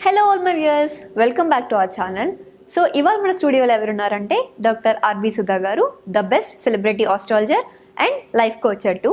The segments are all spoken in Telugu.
hello all my viewers welcome back to our channel so ఇవాళ మన స్టూడియోలో ఎవరున్నారంటే doctor R B Sudha garu the best celebrity astrologer and life coach too.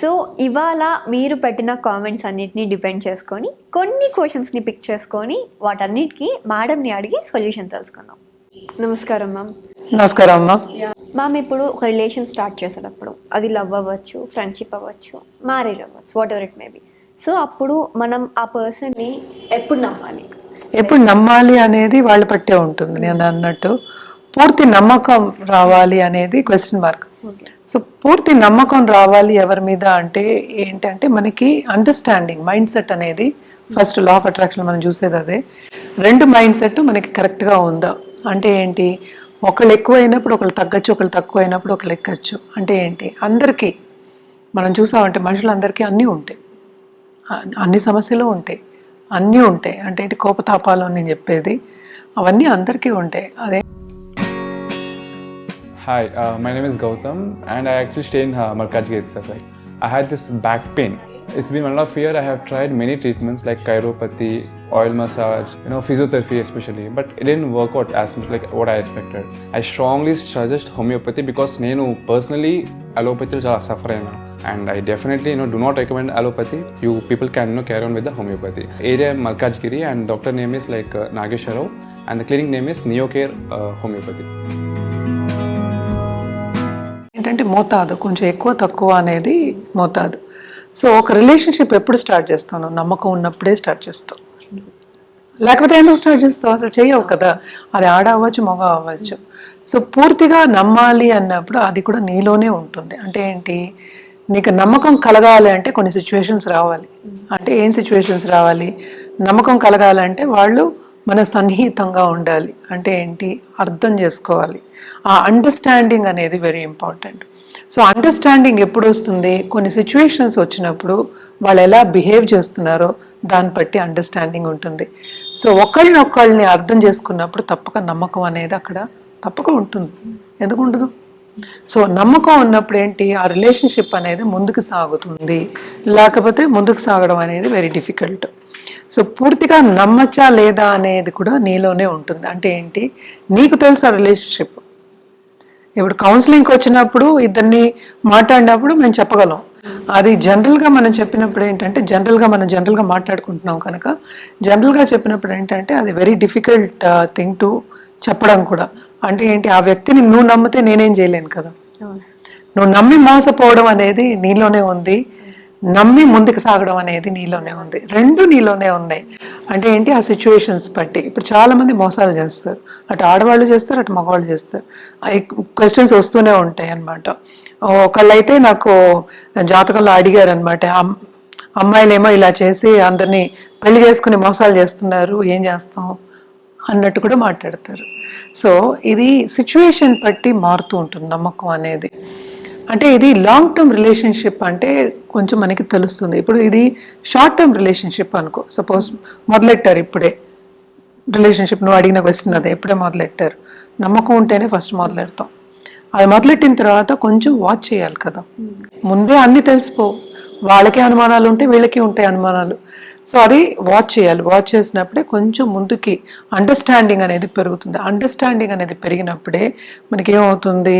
So ఇవాళ మీరు పెట్టిన కామెంట్స్ అన్నిటిని డిపెండ్ చేసుకొని కొన్ని క్వశ్చన్స్ని పిక్ చేసుకొని వాటన్నిటికీ మేడంని అడిగి సొల్యూషన్ తెలుసుకుందాం. నమస్కారం మ్యామ్. నమస్కారం అమ్మా. మ్యామ్ ఇప్పుడు ఒక రిలేషన్ స్టార్ట్ చేసేటప్పుడు అది లవ్ అవ్వచ్చు ఫ్రెండ్షిప్ అవ్వచ్చు మ్యారేజ్ అవ్వచ్చు whatever it may be so అప్పుడు మనం ఆ పర్సన్ని ఎప్పుడు నమ్మాలి? ఎప్పుడు నమ్మాలి అనేది వాళ్ళ పట్టే ఉంటుంది. నేను అన్నట్టు పూర్తి నమ్మకం రావాలి అనేది క్వశ్చన్ మార్క్ సో పూర్తి నమ్మకం రావాలి ఎవరి మీద అంటే ఏంటంటే మనకి అండర్స్టాండింగ్ మైండ్ సెట్ అనేది ఫస్ట్ లా ఆఫ్ అట్రాక్షన్ మనం చూసేది అదే. రెండు మైండ్ సెట్ మనకి కరెక్ట్గా ఉందా? అంటే ఏంటి? ఒకళ్ళు ఎక్కువ అయినప్పుడు ఒకళ్ళు తగ్గచ్చు ఒకళ్ళు తక్కువ అయినప్పుడు ఒకళ్ళు ఎక్కచ్చు. అంటే ఏంటి? అందరికీ మనం చూసామంటే మనుషులందరికీ అన్నీ ఉంటాయి. అన్ని సమస్యలు ఉంటాయి. అన్నీ ఉంటాయి. అంటే ఇటు కోపతాపాలు అని నేను చెప్పేది. అవన్నీ అందరికీ ఉంటాయి. అదే hi my name is Gautam and I actually stay in Markaz gate sir I had this back pain it's been one of year I have tried many treatments like chiropathy oil massage you know physiotherapy especially but it in workout as much like what I expected I strongly suggest homeopathy because నేను పర్సనలీ అలోపతిలో చాలా సఫర్ అయినా and I definitely you know do not recommend allopathy you people can no carry on with the homeopathy area Malkajgiri and doctor name is like Nageswararao and the clinic name is Neocare homeopathy ఏంటంటే మోతాదు కొంచెం ఎక్కువ తక్కువ అనేది మోతాదు. సో ఒక రిలేషన్షిప్ ఎప్పుడు స్టార్ట్ చేస్తాను? నమ్మకం ఉన్నప్పుడే స్టార్ట్ చేస్తాను. లేకపోతే ఎందుకు స్టార్ట్ చేస్తావు? అసలు చేయవు కదా. అది ఆడ అవ్వచ్చు మగ అవ్వచ్చు. సో పూర్తిగా నమ్మాలి అన్నప్పుడు అది కూడా నీలోనే ఉంటుంది. అంటే ఏంటి? నీకు నమ్మకం కలగాలి అంటే కొన్ని సిచ్యువేషన్స్ రావాలి. అంటే ఏం సిచ్యువేషన్స్ రావాలి? నమ్మకం కలగాలంటే వాళ్ళు మన సన్నిహితంగా ఉండాలి. అంటే ఏంటి? అర్థం చేసుకోవాలి. ఆ అండర్స్టాండింగ్ అనేది వెరీ ఇంపార్టెంట్ సో అండర్స్టాండింగ్ ఎప్పుడు వస్తుంది? కొన్ని సిచ్యువేషన్స్ వచ్చినప్పుడు వాళ్ళు ఎలా బిహేవ్ చేస్తున్నారో దాన్ని బట్టి అండర్స్టాండింగ్ ఉంటుంది. సో ఒకళ్ళనొక్కళ్ళని అర్థం చేసుకున్నప్పుడు తప్పక నమ్మకం అనేది అక్కడ తప్పక ఉంటుంది. ఎందుకు ఉండదు? సో నమ్మకం ఉన్నప్పుడు ఏంటి? ఆ రిలేషన్షిప్ అనేది ముందుకు సాగుతుంది. లేకపోతే ముందుకు సాగడం అనేది వెరీ డిఫికల్ట్ సో పూర్తిగా నమ్మచ్చా లేదా అనేది కూడా నీలోనే ఉంటుంది. అంటే ఏంటి? నీకు తెలుసు ఆ రిలేషన్షిప్ ఇప్పుడు కౌన్సిలింగ్కి వచ్చినప్పుడు ఇద్దరిని మాట్లాడినప్పుడు మేము చెప్పగలం. అది జనరల్గా మనం చెప్పినప్పుడు ఏంటంటే జనరల్గా మనం జనరల్గా మాట్లాడుకుంటున్నాం కనుక జనరల్గా చెప్పినప్పుడు ఏంటంటే అది వెరీ డిఫికల్ట్ థింగ్ టు చెప్పడం కూడా. అంటే ఏంటి? ఆ వ్యక్తిని నువ్వు నమ్మితే నేనేం చేయలేను కదా. నువ్వు నమ్మి మోసపోవడం అనేది నీలోనే ఉంది. నమ్మి ముందుకు సాగడం అనేది నీలోనే ఉంది. రెండు నీలోనే ఉన్నాయి. అంటే ఏంటి? ఆ సిచ్యువేషన్స్ బట్టి. ఇప్పుడు చాలా మంది మోసాలు చేస్తారు. అటు ఆడవాళ్ళు చేస్తారు అటు మగవాళ్ళు చేస్తారు. క్వశ్చన్స్ వస్తూనే ఉంటాయి అన్నమాట. ఒకళ్ళైతే నాకు జాతకంలో అడిగారు అనమాట అమ్మాయిలేమో ఇలా చేసి అందరినీ పెళ్ళి చేసుకుని మోసాలు చేస్తున్నారు. ఏం చేస్తాం? అన్నట్టు కూడా మాట్లాడతారు. సో ఇది సిచ్యువేషన్ బట్టి మారుతూ ఉంటుంది నమ్మకం అనేది. అంటే ఇది లాంగ్ టర్మ్ రిలేషన్షిప్ అంటే కొంచెం మనకి తెలుస్తుంది. ఇప్పుడు ఇది షార్ట్ టర్మ్ రిలేషన్షిప్ అనుకో సపోజ్ మొదలెట్టారు ఇప్పుడే. రిలేషన్షిప్ నువ్వు అడిగిన క్వశ్చన్ అదే ఇప్పుడే మొదలెట్టారు. నమ్మకం ఉంటేనే ఫస్ట్ మొదలెడతాం. అది మొదలెట్టిన తర్వాత కొంచెం వాచ్ చేయాలి కదా. ముందే అన్ని తెలిసిపో వాళ్ళకి అనుమానాలు ఉంటాయి వీళ్ళకి ఉంటాయి అనుమానాలు. సో అది వాచ్ చేయాలి. వాచ్ చేసినప్పుడే కొంచెం ముందుకి అండర్స్టాండింగ్ అనేది పెరుగుతుంది. అండర్స్టాండింగ్ అనేది పెరిగినప్పుడే మనకి ఏమవుతుంది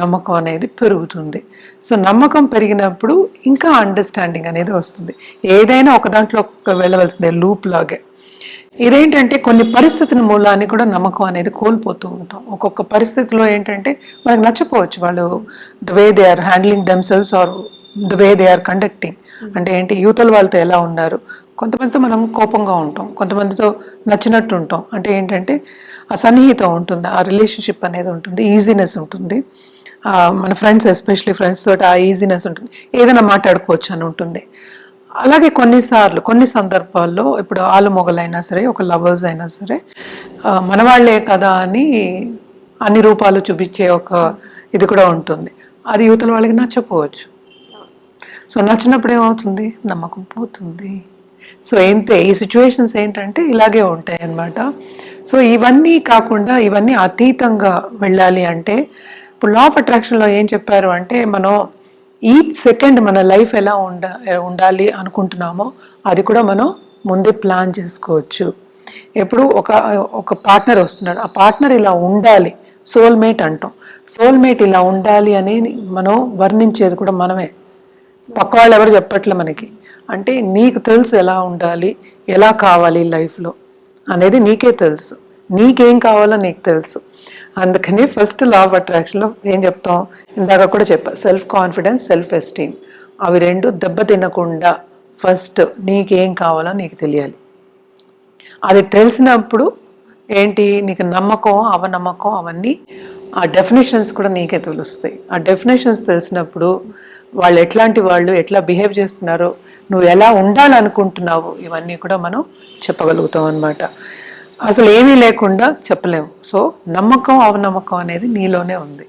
నమ్మకం అనేది పెరుగుతుంది. సో నమ్మకం పెరిగినప్పుడు ఇంకా అండర్స్టాండింగ్ అనేది వస్తుంది. ఏదైనా ఒక దాంట్లో ఒక వెళ్ళవలసిందే లూప్ లాగే. ఇదేంటంటే కొన్ని పరిస్థితుల మూలాన్ని కూడా నమ్మకం అనేది కోల్పోతూ ఉంటాం. ఒక్కొక్క పరిస్థితిలో ఏంటంటే మనకు నచ్చపోవచ్చు వాళ్ళు the way they are handling themselves are the way they are conducting అంటే ఏంటి? యూతల వాళ్ళతో ఎలా ఉన్నారు? కొంతమందితో మనం కోపంగా ఉంటాం కొంతమందితో నచ్చినట్టు ఉంటాం. అంటే ఏంటంటే ఆ సన్నిహితం ఉంటుంది ఆ రిలేషన్షిప్ అనేది ఉంటుంది ఈజీనెస్ ఉంటుంది. మన ఫ్రెండ్స్ ఎస్పెషలీ ఫ్రెండ్స్ తోటి ఆ ఈజీనెస్ ఉంటుంది. ఏదైనా మాట్లాడుకోవచ్చు అని ఉంటుంది. అలాగే కొన్నిసార్లు కొన్ని సందర్భాల్లో ఇప్పుడు ఆలు మొగలైనా సరే ఒక లవర్స్ అయినా సరే మనవాళ్ళే కదా అని అన్ని రూపాలు చూపించే ఒక ఇది కూడా ఉంటుంది. అది యువతల వాళ్ళకి నచ్చపోవచ్చు సో నచ్చినప్పుడు ఏమవుతుంది? నమ్మకం పోతుంది. సో ఏంటే ఈ సిచ్యువేషన్స్ ఏంటంటే ఇలాగే ఉంటాయి అన్నమాట సో ఇవన్నీ కాకుండా ఇవన్నీ అతీతంగా వెళ్ళాలి అంటే ఇప్పుడు లా ఆఫ్ అట్రాక్షన్లో ఏం చెప్పారు అంటే మనం ఈచ్ సెకండ్ మన లైఫ్ ఎలా ఉండ ఉండాలి అనుకుంటున్నామో అది కూడా మనం ముందే ప్లాన్ చేసుకోవచ్చు. ఎప్పుడు ఒక ఒక పార్ట్నర్ వస్తున్నాడు ఆ పార్ట్నర్ ఇలా ఉండాలి సోల్మేట్ అంటాం. సోల్మేట్ ఇలా ఉండాలి అని మనం వర్ణించేది కూడా మనమే. పక్క వాళ్ళు ఎవరు చెప్పట్లే మనకి. అంటే నీకు తెలుసు ఎలా ఉండాలి ఎలా కావాలి లైఫ్లో అనేది నీకే తెలుసు. నీకేం కావాలో నీకు తెలుసు. అందుకని ఫస్ట్ లా ఆఫ్ అట్రాక్షన్లో ఏం చెప్తాం? ఇందాక కూడా చెప్పా సెల్ఫ్ కాన్ఫిడెన్స్ సెల్ఫ్ ఎస్టీమ్ అవి రెండు దెబ్బ తినకుండా ఫస్ట్ నీకేం కావాలో నీకు తెలియాలి. అది తెలిసినప్పుడు ఏంటి? నీకు నమ్మకం అవనమ్మకం అవన్నీ ఆ డెఫినేషన్స్ కూడా నీకే తెలుస్తాయి. ఆ డెఫినేషన్స్ తెలిసినప్పుడు వాళ్ళు ఎట్లాంటి వాళ్ళు ఎట్లా బిహేవ్ చేస్తున్నారో నువ్వు ఎలా ఉండాలనుకుంటున్నావు ఇవన్నీ కూడా మనం చెప్పగలుగుతాం అన్నమాట. అసలు ఏమీ లేకుండా చెప్పలేము సో నమ్మకం అవనమ్మకం అనేది నీలోనే ఉంది.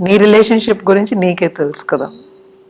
నీ రిలేషన్షిప్ గురించి నీకే తెలుసు కదా.